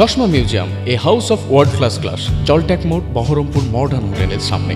চশমা museum, a house of world class class জলট্যাক মোড়, Baharampur modern হোটেলের সামনে।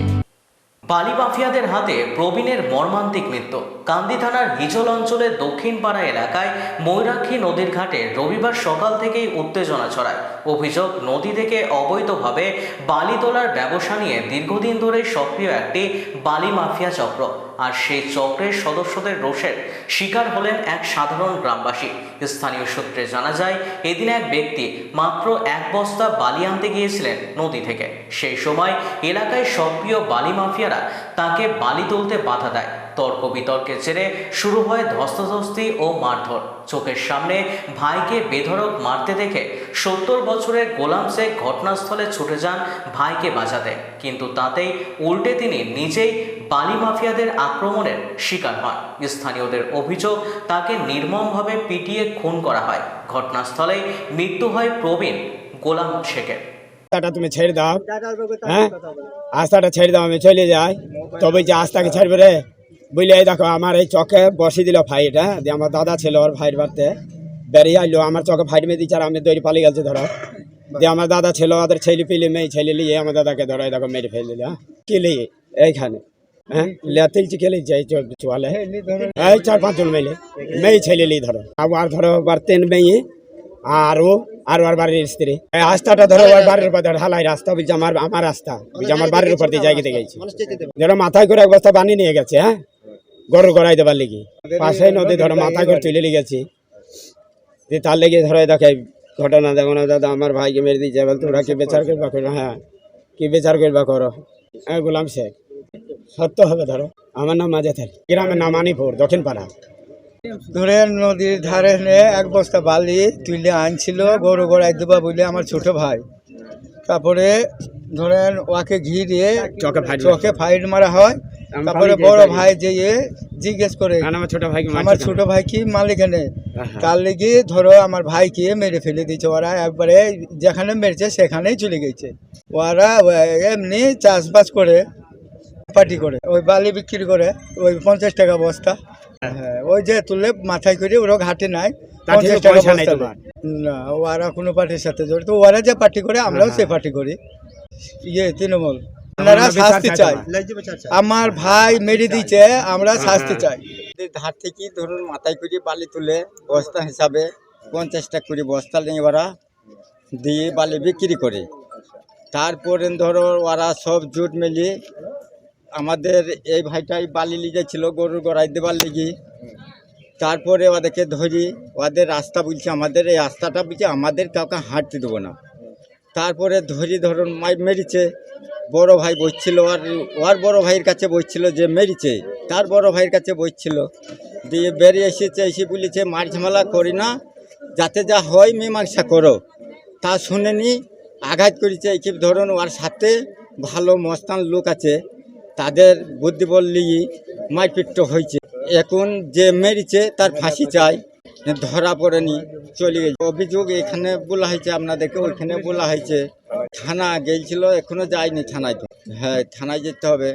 বালি মাফিয়াদের হাতে প্রবীণের মর্মান্তিক মৃত্যু কান্দি থানার হিজল অঞ্চলের দক্ষিণ পাড়া এলাকায় ময়ূরাক্ষী নদীর ঘাটে রবিবার সকাল থেকেই উত্তেজনা ছড়ায়। অভিযোগ, নদী থেকে অবৈধভাবে বালি তোলার ব্যবসা নিয়ে দীর্ঘদিন ধরে সক্রিয় একটি বালি মাফিয়া চক্র। আর সেই চক্রের সদস্যদের রোষের শিকার হলেন এক সাধারণ গ্রামবাসী। স্থানীয় সূত্রে জানা যায়, এদিন এক ব্যক্তি মাত্র এক বস্তা বালি আনতে গিয়েছিলেন নদী থেকে। সেই সময় এলাকায় সক্রিয় বালি মাফিয়ারা তাকে বালি তুলতে বাধা দেয়। তর্ক বিতর্কের জেরে শুরু হয় ধস্তাধস্তি ও মারধর। চোখের সামনে ভাইকে বেধড়ক মারতে দেখে সত্তর বছরের গোলাম শেখ ঘটনাস্থলে ছুটে যান ভাইকে বাঁচাতে। কিন্তু তাতেই উল্টে তিনি নিজেই বালি মাফিয়াদের আক্রমণের শিকার হন স্থানীয়দের অভিযোগ তাকে নির্মমভাবে পিটিয়ে খুন করা হয়। ঘটনাস্থলেই মৃত্যু হয় প্রবীণ গোলাম শেখের। রাস্তাটা তুমি ছেড়ে দাও। হ্যাঁ? রাস্তাটা ছেড়ে দাও আমি চলে যাই। তবে যে রাস্তাকে ছাড়বে রে বুঝলে এই দেখো আমার এই চকে বসে দিল ফাইট হ্যাঁ? দিয়ে আমার দাদা ছিল ওর ভাইয়ের বাড়তে বেরিয়ে আইলো আমার চকে ফাইট মেয়ে দিচ্ছে আর আমি দৌড়ি পালিয়ে গেছে ধরো। দিয়ে আমার দাদা ছিল ওদের ছেলে পিলে মেয়ে ছেলে লিয়ে আমার দাদাকে ধরো এই দেখো মেরে ফেলে দিল হ্যাঁ? কি লিয়ে এইখানে। হ্যাঁ লেতিলছি এই চার পাঁচজন মেলে মেয়ে ছেলে লিয়ে ধরো আবার ধরো বার তিন মেয়ে আর ও আর ওর বাড়ির স্ত্রী রাস্তাটা ধরো ওর বাড়ির উপর হালাই রাস্তা বলছে আমার আমার রাস্তা বলছে আমার বাড়ির উপর দিয়ে জায়গাতে গেছি ধরো মাথায় করে এক বস্তা বানিয়ে নিয়ে গেছে হ্যাঁ গরু গড়াই দেবার লেগে পাশে নদী ধরো মাথায় করে তুলে গেছি দিয়ে তার লেগে ধরো দেখো ঘটনা দেখো না দাদা আমার ভাইকে মেরে দিয়েছে বল তোমরা কি বিচার করবা করো হ্যাঁ কি বিচার করবা করো হ্যাঁ গোলাম শেখ সত্য হবে ধরো। আমার নাম মাজাথাল। গ্রামের নাম আনিপুর দক্ষিণ পাড়া ধরে নদীর ধারে নে এক বস্তা বালি তুলে আনছিল গরু গড়াই দেবা বলে আমার ছোট ভাই। তারপরে ধরেন ওকে ঘিরে চকে ফাইট চোখে ফাইট মারা হয়। তারপরে বড় ভাই যে জিজ্ঞেস করে আমার ছোট ভাইকে আমার ছোট ভাই কি মালিক এনে। তার লেগে ধরো আমার ভাইকে মেরে ফেলে দিয়েছে ওরা। একবারে যেখানে মেরেছে সেখানেই চলে গেছে। ওরা এমনি চাষবাস করে পার্টি করে ওই বালি বিক্রি করে ওই পঞ্চাশ টাকা বস্তা। হ্যাঁ। ওই যে তুলে মাথায় করে ওরা ঘাটে নাই পঞ্চাশ টাকা বস্তা না ওরা কোনো পার্টির সাথে জড়িত ওরা যে পার্টি করে আমরাও হ্যাঁ, সে পার্টি করি। ইয়ে তৃণমূল। আপনারা শাস্তি চাই। চাই আমার ভাই মেরে দিচ্ছে আমরা শাস্তি চাই। ধার থেকে ধরুন মাথায় করে বালি তুলে বস্তা হিসাবে পঞ্চাশ টাকা করে বস্তা নিয়ে ওরা দিয়ে বালি বিক্রি করে। তারপরে ধরো ওরা সব জুট মিলিয়ে আমাদের এই ভাইটাই বালি যাচ্ছিল গরুর গড়াই দেবার লেগে। তারপরে ওদেরকে ধরি, ওদের রাস্তা বলছে আমাদের, এই রাস্তাটা বলছে আমাদের কাউকে হাঁটতে দেবো না। তারপরে ধরি ধরুন, মাই মেরেছে, বড় ভাই বসছিল, আর ওর বড় ভাইয়ের কাছে বসছিল যে মেরেছে, তার বড় ভাইয়ের কাছে বসছিল। দিয়ে বেরিয়ে এসেছে, এসে বলেছে, মার ঝামেলা করি না, যাতে যা হয় মীমাংসা করো। তা শুনেনি আঘাত করেছে এই ধরুন ওর সাথে ভালো মস্তান লোক আছে তাদের বুদ্ধি বললি মারপিট হয়েছে। এখন যে মেরেছে, তার ফাঁসি চাই, ধরা পড়েনি, চলে গেছে। অভিযোগ এখানে বলা হয়েছে, আপনাদেরকে ওইখানে বলা হয়েছে। থানা গেছিল, এখনও যায়নি থানায়। হ্যাঁ থানায় যেতে হবে।